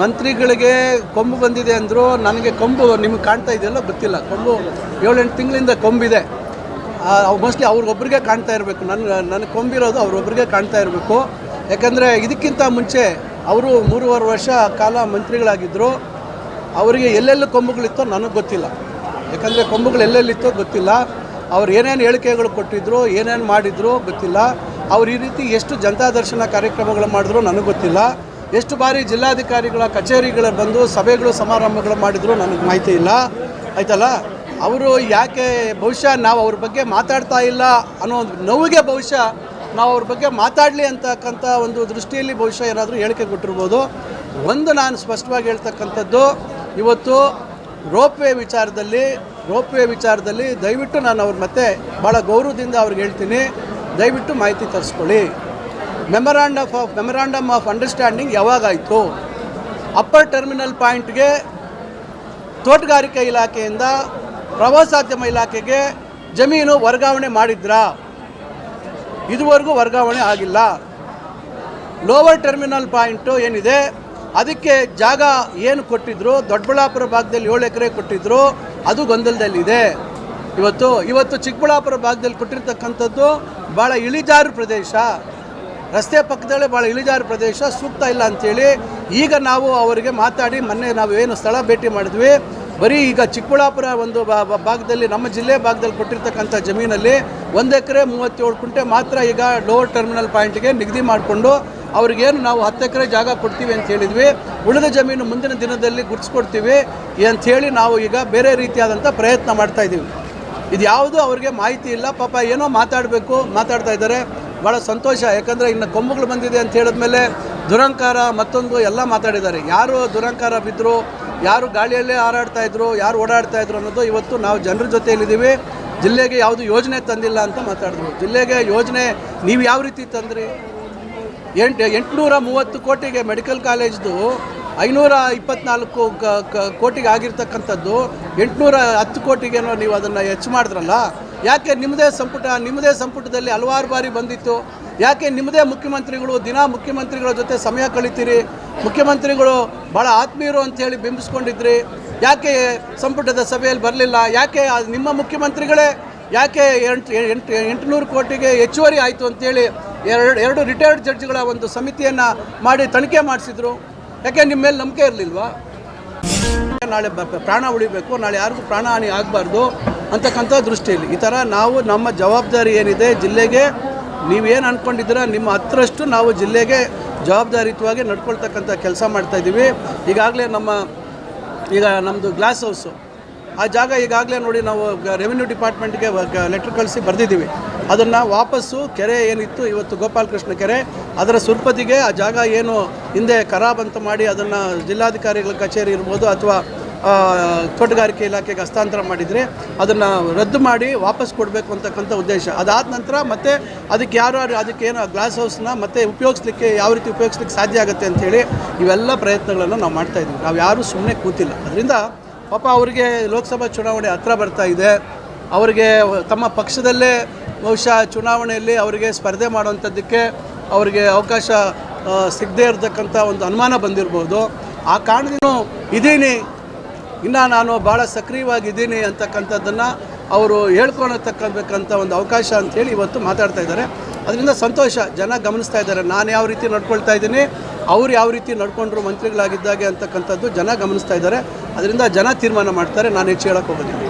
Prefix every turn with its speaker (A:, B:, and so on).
A: ಮಂತ್ರಿಗಳಿಗೆ ಕೊಂಬು ಬಂದಿದೆ ಅಂದರು ನನಗೆ ಕೊಂಬು ನಿಮ್ಗೆ ಕಾಣ್ತಾ ಇದೆಯಲ್ಲ? ಗೊತ್ತಿಲ್ಲ. ಕೊಂಬು ಏಳೆಂಟು ತಿಂಗಳಿಂದ ಕೊಂಬಿದೆ. ಮೋಸ್ಟ್ಲಿ ಅವ್ರಿಗೊಬ್ರಿಗೆ ಕಾಣ್ತಾ ಇರಬೇಕು. ನನ್ನ ನನಗೆ ಕೊಂಬಿರೋದು ಅವ್ರೊಬ್ರಿಗೆ ಕಾಣ್ತಾ ಇರಬೇಕು. ಯಾಕಂದರೆ ಇದಕ್ಕಿಂತ ಮುಂಚೆ ಅವರು ಮೂರುವರೆ ವರ್ಷ ಕಾಲ ಮಂತ್ರಿಗಳಾಗಿದ್ದರು ಅವರಿಗೆ ಎಲ್ಲೆಲ್ಲಿ ಕೊಂಬುಗಳಿತ್ತೋ ನನಗೆ ಗೊತ್ತಿಲ್ಲ. ಯಾಕಂದರೆ ಕೊಂಬುಗಳು ಎಲ್ಲೆಲ್ಲಿತ್ತೋ ಗೊತ್ತಿಲ್ಲ. ಅವ್ರು ಏನೇನು ಹೇಳಿಕೆಗಳು ಕೊಟ್ಟಿದ್ರು, ಏನೇನು ಮಾಡಿದ್ರು ಗೊತ್ತಿಲ್ಲ. ಅವ್ರು ಈ ರೀತಿ ಎಷ್ಟು ಜನತಾ ದರ್ಶನ ಕಾರ್ಯಕ್ರಮಗಳು ಮಾಡಿದ್ರು ನನಗೆ ಗೊತ್ತಿಲ್ಲ. ಎಷ್ಟು ಬಾರಿ ಜಿಲ್ಲಾಧಿಕಾರಿಗಳ ಕಚೇರಿಗಳ ಬಂದು ಸಭೆಗಳು, ಸಮಾರಂಭಗಳು ಮಾಡಿದ್ರು ನನಗೆ ಮಾಹಿತಿ ಇಲ್ಲ. ಆಯ್ತಲ್ಲ? ಅವರು ಯಾಕೆ ಬಹುಶಃ ನಾವು ಅವ್ರ ಬಗ್ಗೆ ಮಾತಾಡ್ತಾ ಇಲ್ಲ ಅನ್ನೋ ಒಂದು ನೋವಿಗೆ ಬಹುಶಃ ನಾವು ಅವ್ರ ಬಗ್ಗೆ ಮಾತಾಡಲಿ ಅಂತಕ್ಕಂಥ ಒಂದು ದೃಷ್ಟಿಯಲ್ಲಿ ಬಹುಶಃ ಏನಾದರೂ ಹೇಳಿಕೆ ಕೊಟ್ಟಿರ್ಬೋದು. ಒಂದು ನಾನು ಸ್ಪಷ್ಟವಾಗಿ ಹೇಳ್ತಕ್ಕಂಥದ್ದು, ಇವತ್ತು ರೋಪ್ವೇ ವಿಚಾರದಲ್ಲಿ ರೋಪ್ವೇ ವಿಚಾರದಲ್ಲಿ ದಯವಿಟ್ಟು ನಾನು ಅವ್ರ ಮತ್ತೆ ಭಾಳ ಗೌರವದಿಂದ ಅವ್ರಿಗೆ ಹೇಳ್ತೀನಿ. ದಯವಿಟ್ಟು ಮಾಹಿತಿ ತರಿಸ್ಕೊಳ್ಳಿ. Memorandum of memorandum of understanding ಯಾವಾಗಾಯಿತು upper terminal ಪಾಯಿಂಟ್ಗೆ ತೋಟಗಾರಿಕೆ ಇಲಾಖೆಯಿಂದ ಪ್ರವಾಸೋದ್ಯಮ ಇಲಾಖೆಗೆ ಜಮೀನು ವರ್ಗಾವಣೆ ಮಾಡಿದ್ರಾ? ಇದುವರೆಗೂ ವರ್ಗಾವಣೆ ಆಗಿಲ್ಲ. ಲೋವರ್ ಟರ್ಮಿನಲ್ ಪಾಯಿಂಟು ಏನಿದೆ? ಅದಕ್ಕೆ ಜಾಗ ಏನು ಕೊಟ್ಟಿದ್ರು? ದೊಡ್ಡಬಳ್ಳಾಪುರ ಭಾಗದಲ್ಲಿ ಏಳು ಎಕರೆ ಕೊಟ್ಟಿದ್ರು. ಅದು ಗೊಂದಲದಲ್ಲಿದೆ. ಇವತ್ತು ಇವತ್ತು ಚಿಕ್ಕಬಳ್ಳಾಪುರ ಭಾಗದಲ್ಲಿ ಕೊಟ್ಟಿರ್ತಕ್ಕಂಥದ್ದು ಭಾಳ ಇಳಿಜಾರು ಪ್ರದೇಶ. ರಸ್ತೆ ಪಕ್ಕದಲ್ಲೇ ಭಾಳ ಇಳಿಜಾರು ಪ್ರದೇಶ, ಸೂಕ್ತ ಇಲ್ಲ ಅಂಥೇಳಿ ಈಗ ನಾವು ಅವರಿಗೆ ಮಾತಾಡಿ, ಮೊನ್ನೆ ನಾವು ಏನು ಸ್ಥಳ ಭೇಟಿ ಮಾಡಿದ್ವಿ. ಬರೀ ಈಗ ಚಿಕ್ಕಬಳ್ಳಾಪುರ ಒಂದು ಭಾಗದಲ್ಲಿ, ನಮ್ಮ ಜಿಲ್ಲೆ ಭಾಗದಲ್ಲಿ ಕೊಟ್ಟಿರ್ತಕ್ಕಂಥ ಜಮೀನಲ್ಲಿ ಒಂದು ಎಕರೆ ಮೂವತ್ತೇಳು ಕುಂಟೆ ಮಾತ್ರ ಈಗ ಲೋವರ್ ಟರ್ಮಿನಲ್ ಪಾಯಿಂಟ್ಗೆ ನಿಗದಿ ಮಾಡಿಕೊಂಡು ಅವ್ರಿಗೇನು ನಾವು ಹತ್ತು ಎಕರೆ ಜಾಗ ಕೊಡ್ತೀವಿ ಅಂತ ಹೇಳಿದ್ವಿ. ಉಳಿದ ಜಮೀನು ಮುಂದಿನ ದಿನದಲ್ಲಿ ಗುರ್ಸ್ಕೊಡ್ತೀವಿ ಅಂಥೇಳಿ ನಾವು ಈಗ ಬೇರೆ ರೀತಿಯಾದಂಥ ಪ್ರಯತ್ನ ಮಾಡ್ತಾ ಇದ್ದೀವಿ ಇದು ಯಾವುದು ಅವ್ರಿಗೆ ಮಾಹಿತಿ ಇಲ್ಲ. ಪಾಪ ಏನೋ ಮಾತಾಡಬೇಕು, ಮಾತಾಡ್ತಾ ಇದ್ದಾರೆ. ಭಾಳ ಸಂತೋಷ. ಯಾಕಂದರೆ ಇನ್ನು ಕೊಂಬುಗಳು ಬಂದಿದೆ ಅಂತ ಹೇಳಿದ ಮೇಲೆ ದುರಂಕಾರ ಮತ್ತೊಂದು ಎಲ್ಲ ಮಾತಾಡಿದ್ದಾರೆ. ಯಾರು ದುರಂಕಾರ ಬಿದ್ದರು ಯಾರು ಗಾಳಿಯಲ್ಲೇ ಹಾರಾಡ್ತಾ ಇದ್ರು, ಯಾರು ಓಡಾಡ್ತಾ ಇದ್ರು ಅನ್ನೋದು ಇವತ್ತು ನಾವು ಜನರ ಜೊತೆಯಲ್ಲಿದ್ದೀವಿ. ಜಿಲ್ಲೆಗೆ ಯಾವುದು ಯೋಜನೆ ತಂದಿಲ್ಲ ಅಂತ ಮಾತಾಡಿದ್ರು. ಜಿಲ್ಲೆಗೆ ಯೋಜನೆ ನೀವು ಯಾವ ರೀತಿ ತಂದ್ರಿ? ಎಂಟು, ಎಂಟುನೂರ ಮೂವತ್ತು ಕೋಟಿಗೆ ಮೆಡಿಕಲ್ ಕಾಲೇಜ್ದು ಐನೂರ ಇಪ್ಪತ್ನಾಲ್ಕು ಕ- ಕೋಟಿಗೆ ಆಗಿರ್ತಕ್ಕಂಥದ್ದು. ಎಂಟುನೂರ ಹತ್ತು ಕೋಟಿಗೇನೋ ನೀವು ಅದನ್ನು ಹೆಚ್ಚು ಮಾಡಿದ್ರಲ್ಲ? ಯಾಕೆ ನಿಮ್ಮದೇ ಸಂಪುಟ, ನಿಮ್ಮದೇ ಸಂಪುಟದಲ್ಲಿ ಹಲವಾರು ಬಾರಿ ಬಂದಿತ್ತು? ಯಾಕೆ ನಿಮ್ಮದೇ ಮುಖ್ಯಮಂತ್ರಿಗಳು ದಿನ ಮುಖ್ಯಮಂತ್ರಿಗಳ ಜೊತೆ ಸಮಯ ಕಳೀತೀರಿ? ಮುಖ್ಯಮಂತ್ರಿಗಳು ಭಾಳ ಆತ್ಮೀಯರು ಅಂತೇಳಿ ಬಿಂಬಿಸ್ಕೊಂಡಿದ್ರಿ. ಯಾಕೆ ಸಂಪುಟದ ಸಭೆಯಲ್ಲಿ ಬರಲಿಲ್ಲ? ಯಾಕೆ ನಿಮ್ಮ ಮುಖ್ಯಮಂತ್ರಿಗಳೇ ಯಾಕೆ ಎಂಟು ಎಂಟು, ಎಂಟುನೂರು ಕೋಟಿಗೆ ಹೆಚ್ಚುವರಿ ಆಯಿತು ಅಂತೇಳಿ ಎರಡು ಎರಡು ರಿಟೈರ್ಡ್ ಜಡ್ಜ್ಗಳ ಒಂದು ಸಮಿತಿಯನ್ನು ಮಾಡಿ ತನಿಖೆ ಮಾಡಿಸಿದ್ರು. ಯಾಕೆ ನಿಮ್ಮ ಮೇಲೆ ನಂಬಿಕೆ ಇರಲಿಲ್ವಾ? ನಾಳೆ ಪ್ರಾಣ ಉಳಿಬೇಕು. ನಾಳೆ ಯಾರಿಗೂ ಪ್ರಾಣ ಹಾನಿ ಆಗಬಾರ್ದು. ಅಂತಕ್ಕಂಥ ದೃಷ್ಟಿಯಲ್ಲಿ. ಈ ಥರ ನಾವು ನಮ್ಮ ಜವಾಬ್ದಾರಿ ಏನಿದೆ, ಜಿಲ್ಲೆಗೆ ನೀವೇನು ಅಂದ್ಕೊಂಡಿದ್ದೀರ ನಿಮ್ಮ ಹತ್ರಷ್ಟು ನಾವು ಜಿಲ್ಲೆಗೆ ಜವಾಬ್ದಾರಿಯುತವಾಗಿ ನಡ್ಕೊಳ್ತಕ್ಕಂಥ ಕೆಲಸ ಮಾಡ್ತಾಯಿದ್ದೀವಿ ಈಗಾಗಲೇ ನಮ್ಮ, ಈಗ ನಮ್ಮದು ಗ್ಲಾಸ್ ಹೌಸು ಆ ಜಾಗ ಈಗಾಗಲೇ ನೋಡಿ ನಾವು ರೆವಿನ್ಯೂ ಡಿಪಾರ್ಟ್ಮೆಂಟ್ಗೆ ಲೆಟ್ರ್ ಕಳಿಸಿ ಬರೆದಿದ್ದೀವಿ. ಅದನ್ನು ವಾಪಸ್ಸು ಕೆರೆ ಏನಿತ್ತು, ಇವತ್ತು ಗೋಪಾಲಕೃಷ್ಣ ಕೆರೆ, ಅದರ ಸುರ್ಪತಿಗೆ ಆ ಜಾಗ ಏನು ಹಿಂದೆ ಖರಾಬ್ ಅಂತ ಮಾಡಿ ಅದನ್ನು ಜಿಲ್ಲಾಧಿಕಾರಿಗಳ ಕಚೇರಿ ಇರ್ಬೋದು ಅಥವಾ ತೋಟಗಾರಿಕೆ ಇಲಾಖೆಗೆ ಹಸ್ತಾಂತರ ಮಾಡಿದರೆ ಅದನ್ನು ರದ್ದು ಮಾಡಿ ವಾಪಸ್ ಕೊಡಬೇಕು ಅಂತಕ್ಕಂಥ ಉದ್ದೇಶ. ಅದಾದ ನಂತರ ಮತ್ತೆ ಅದಕ್ಕೆ ಯಾರು ಅದಕ್ಕೆ ಏನು ಗ್ಲಾಸ್ ಹೌಸ್ನ ಮತ್ತೆ ಉಪಯೋಗಿಸ್ಲಿಕ್ಕೆ ಯಾವ ರೀತಿ ಉಪಯೋಗಿಸ್ಲಿಕ್ಕೆ ಸಾಧ್ಯ ಆಗುತ್ತೆ ಅಂಥೇಳಿ ಇವೆಲ್ಲ ಪ್ರಯತ್ನಗಳನ್ನು ನಾವು ಮಾಡ್ತಾ ಇದ್ದೀವಿ. ನಾವು ಯಾರೂ ಸುಮ್ಮನೆ ಕೂತಿಲ್ಲ. ಅದರಿಂದ ಪಾಪ ಅವರಿಗೆ ಲೋಕಸಭಾ ಚುನಾವಣೆ ಹತ್ರ ಬರ್ತಾ ಇದೆ. ಅವರಿಗೆ ತಮ್ಮ ಪಕ್ಷದಲ್ಲೇ ಬಹುಶಃ ಚುನಾವಣೆಯಲ್ಲಿ ಅವರಿಗೆ ಸ್ಪರ್ಧೆ ಮಾಡುವಂಥದ್ದಕ್ಕೆ ಅವರಿಗೆ ಅವಕಾಶ ಸಿಗದೇ ಇರತಕ್ಕಂಥ ಒಂದು ಅನುಮಾನ ಬಂದಿರ್ಬೋದು. ಆ ಕಾರಣದಿಂದ ಇದ್ದೀನಿ ಇನ್ನು ನಾನು ಭಾಳ ಸಕ್ರಿಯವಾಗಿದ್ದೀನಿ ಅಂತಕ್ಕಂಥದ್ದನ್ನು ಅವರು ಹೇಳ್ಕೊಳತಕ್ಕಂಥ ಒಂದು ಅವಕಾಶ ಅಂಥೇಳಿ ಇವತ್ತು ಮಾತಾಡ್ತಾ ಇದ್ದಾರೆ. ಅದರಿಂದ ಸಂತೋಷ, ಜನ ಗಮನಿಸ್ತಾ ಇದ್ದಾರೆ. ನಾನು ಯಾವ ರೀತಿ ನಡ್ಕೊಳ್ತಾ ಇದ್ದೀನಿ, ಅವ್ರು ಯಾವ ರೀತಿ ನಡ್ಕೊಂಡ್ರು ಮಂತ್ರಿಗಳಾಗಿದ್ದಾಗೆ ಅಂತಕ್ಕಂಥದ್ದು ಜನ ಗಮನಿಸ್ತಾ ಇದ್ದಾರೆ. ಅದರಿಂದ ಜನ ತೀರ್ಮಾನ ಮಾಡ್ತಾರೆ. ನಾನು ಹೆಚ್ಚು ಹೇಳೋಕ್ಕೆ ಹೋಗೋದಿಲ್ಲ.